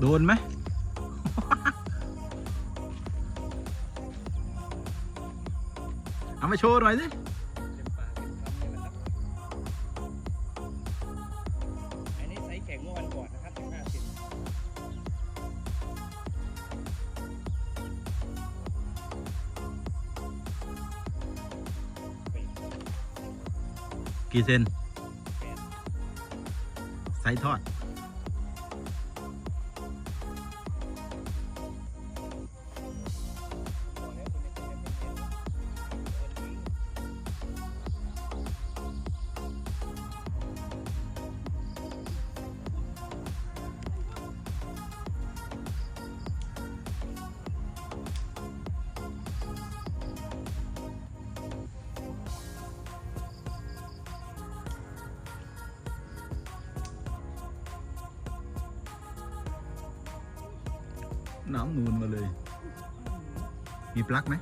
โดนไหม เอามาโชว์หน่อยสิเต็มปากเต็มคำเลยนะครับอันนี้ไซส์แข็งเมื่อวันก่อนนะครับ15เซนกี่เซนแปดไซส์ทอด น้ำนูนมาเลย มีปลั๊กไหม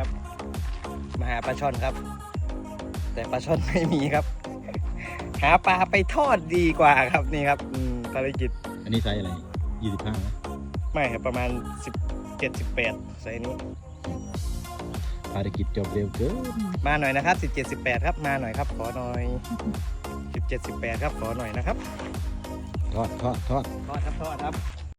ครับ มาหาปลาช่อนครับ แต่ปลาช่อนไม่มีครับ หาปลาไปทอดดีกว่าครับนี่ครับอืมภารกิจอันนี้ไซส์อะไรยี่สิบห้าไหมไม่ครับประมาณ17 18ไซส์นี้ ภารกิจจบเร็วเกินมาหน่อยนะครับ17 18ครับมาหน่อยครับ ขอหน่อย17 18ครับขอหน่อยนะครับ ทอดทอดทอดทอดครับทอดครับ